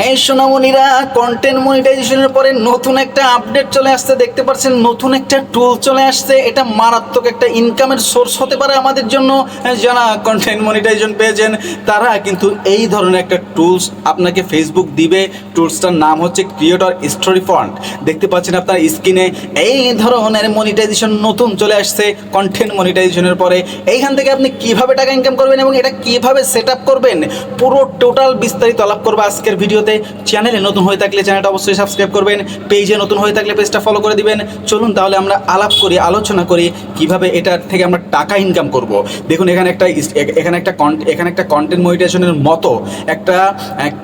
এই সোনামণিরা কন্টেন্ট মনিটাইজেশনের পরে নতুন একটা আপডেট চলে আসছে, দেখতে পাচ্ছেন, নতুন একটা টুল চলে আসছে। এটা মারাত্মক একটা ইনকামের সোর্স হতে পারে আমাদের জন্য। যারা কন্টেন্ট মনিটাইজেশন পেয়েছেন, তারা কিন্তু এই ধরনের একটা টুলস আপনাকে ফেসবুক দিবে। টুলসটার নাম হচ্ছে ক্রিয়েটর স্টোরি ফন্ট দেখতে পাচ্ছেন আপনার স্ক্রিনে এই ধরনের মনিটাইজেশন নতুন চলে আসছে কন্টেন্ট মনিটাইজেশনের পরে। এইখান থেকে আপনি কীভাবে টাকা ইনকাম করবেন এবং এটা কীভাবে সেট আপ করবেন? পুরো টোটাল বিস্তারিত আলাপ করব আজকের ভিডিওতে চ্যানেলে নতুন হয়ে থাকলে চ্যানেলটা অবশ্যই সাবস্ক্রাইব করবেন, পেজে নতুন হয়ে থাকলে পেজটা ফলো করে দিবেন। চলুন তাহলে আমরা আলাপ করি, আলোচনা করি কীভাবে এটার থেকে আমরা টাকা ইনকাম করব। দেখুন, এখানে একটা এখানে একটা এখানে একটা কন্টেন্ট মনিটাইজেশনের মতো একটা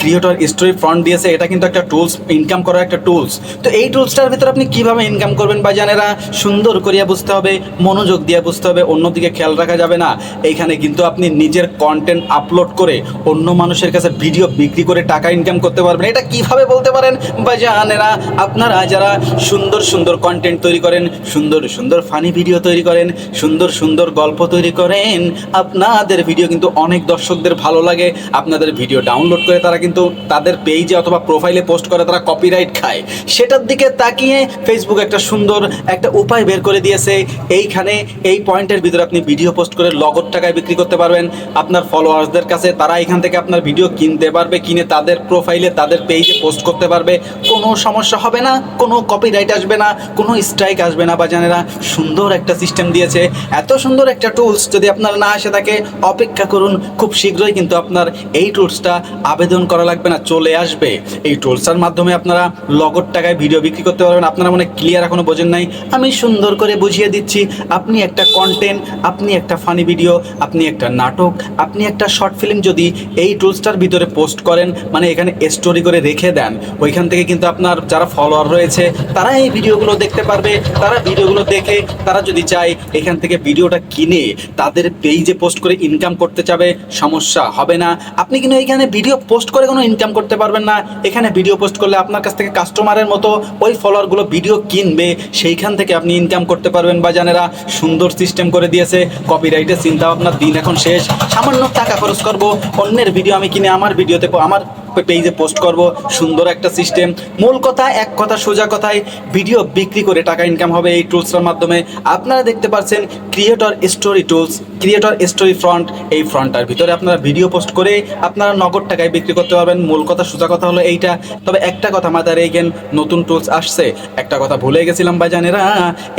ক্রিয়েটর স্টোরি ফ্রন্ট দিয়েছে। এটা কিন্তু একটা টুলস ইনকাম করার একটা টুলস তো এই টুলসটার ভিতরে আপনি কীভাবে ইনকাম করবেন বা জানেরা সুন্দর করিয়া বুঝতে হবে, মনোযোগ দিয়ে বুঝতে হবে, অন্যদিকে খেয়াল রাখা যাবে না। এইখানে কিন্তু আপনি নিজের কন্টেন্ট আপলোড করে অন্য মানুষের কাছে ভিডিও বিক্রি করে টাকা ইনকাম করতে পারবেন। এটা কীভাবে বলতে পারেন? বা জানেরা আপনারা যারা সুন্দর সুন্দর কন্টেন্ট তৈরি করেন, সুন্দর সুন্দর ফানি ভিডিও তৈরি করেন, সুন্দর সুন্দর গল্প তৈরি করেন, আপনাদের ভিডিও কিন্তু অনেক দর্শকদের ভালো লাগে। আপনাদের ভিডিও ডাউনলোড করে তারা কিন্তু তাদের পেজে অথবা প্রোফাইলে পোস্ট করে তারা কপিরাইট খায়। সেটার দিকে তাকিয়ে ফেসবুক একটা সুন্দর একটা উপায় বের করে দিয়েছে। এইখানে, এই পয়েন্টের ভিতরে আপনি ভিডিও পোস্ট করে লগত টাকায় বিক্রি করতে পারবেন। আপনার ফলোয়ার্সদের কাছে তারা এখান থেকে আপনার ভিডিও কিনতে পারবে, কিনে তাদের প্রোফাইলে তাদের পেজে পোস্ট করতে পারবে। কোনো সমস্যা হবে না, কোনো কপিরাইট আসবে না, কোনো স্ট্রাইক আসবে না বা জানেরা সুন্দর একটা সিস্টেম দিয়েছে। এত সুন্দর একটা টুলস যদি আপনার না আসে থাকে, অপেক্ষা করুন, খুব শীঘ্রই কিন্তু আপনার এই টুলসটা আবেদন করা লাগবে না, চলে আসবে। এই টুলসটার মাধ্যমে আপনারা লগর টাকায় ভিডিও বিক্রি করতে পারবেন। আপনারা মনে ক্লিয়ার এখনও বোঝেন নাই। আমি সুন্দর করে বুঝিয়ে দিচ্ছি, আপনি একটা কন্টেন্ট আপনি একটা ফানি ভিডিও আপনি একটা নাটক, আপনি একটা শর্ট ফিল্ম যদি এই টুলসটার ভিতরে পোস্ট করেন মানে এখানে স্টোরি করে রেখে দেন, ওইখান থেকে কিন্তু আপনার যারা ফলোয়ার রয়েছে, তারা এই ভিডিওগুলো দেখতে পারবে, তারা ভিডিওগুলো দেখে, তারা যদি চায় এখান থেকে ভিডিওটা কিনে তাদের পেজে পোস্ট করে ইনকাম করতে চাবে, সমস্যা হবে না। আপনি কিন্তু এখানে ভিডিও পোস্ট করে কোনো ইনকাম করতে পারবেন না। এখানে ভিডিও পোস্ট করলে আপনার কাছ থেকে কাস্টমারের মতো ওই ফলোয়ারগুলো ভিডিও কিনবে, সেইখান থেকে আপনি ইনকাম করতে পারবেন বা জানেরা সুন্দর সিস্টেম করে দিয়েছে কপিরাইটের চিন্তা ভাবনার দিন এখন শেষ। সামান্য টাকা খরচ করব, অন্যের ভিডিও আমি কিনে, আমার ভিডিওতে আমার পেজে পোস্ট করব, সুন্দর একটা সিস্টেম মূল কথা, এক কথা, সোজা কথায় ভিডিও বিক্রি করে টাকা ইনকাম হবে এই টুলসটার মাধ্যমে। আপনারা দেখতে পাচ্ছেন creator story tools creator story front এই ফ্রন্টটার ভিতরে আপনারা ভিডিও পোস্ট করে আপনারা নগদ টাকায় বিক্রি করতে পারবেন। মূল কথা, সোজা কথা হলো এইটা। তবে একটা কথা মাথায় রেখেন, নতুন টুলস আসছে। একটা কথা ভুলে গেছিলাম ভাইজানেরা,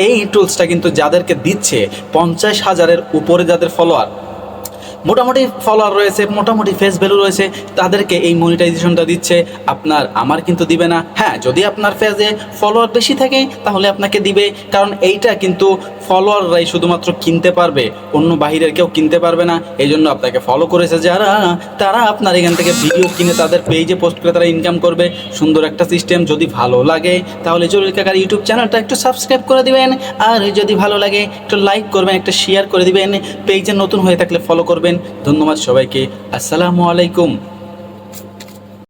এই টুলসটা কিন্তু যাদেরকে দিচ্ছে, পঞ্চাশ হাজারের উপরে যাদের ফলোয়ার মোটামুটি ফলোয়ার রয়েছে, মোটামুটি ফেস ভ্যালু রয়েছে, তাদেরকে এই মনিটাইজেশনটা দিচ্ছে। আপনার আমার কিন্তু দিবে না। হ্যাঁ যদি আপনার ফেজে ফলোয়ার বেশি থাকে, তাহলে আপনাকে দিবে। কারণ এইটা কিন্তু ফলোয়াররাই শুধুমাত্র কিনতে পারবে, অন্য বাহিরের কেউ কিনতে পারবে না। এই জন্য আপনাকে ফলো করেছে যারা, তারা আপনার এখান থেকে ভিডিও কিনে তাদের পেজে পোস্ট করে তারা ইনকাম করবে। সুন্দর একটা সিস্টেম যদি ভালো লাগে, তাহলে জরুরি কাকার ইউটিউব চ্যানেলটা একটু সাবস্ক্রাইব করে দিবেন। আর যদি ভালো লাগে, একটু লাইক করবেন, একটা শেয়ার করে দিবেন। পেজে নতুন হয়ে থাকলে ফলো করবেন। ধন্যবাদ সবাইকে। আসসালামু আলাইকুম।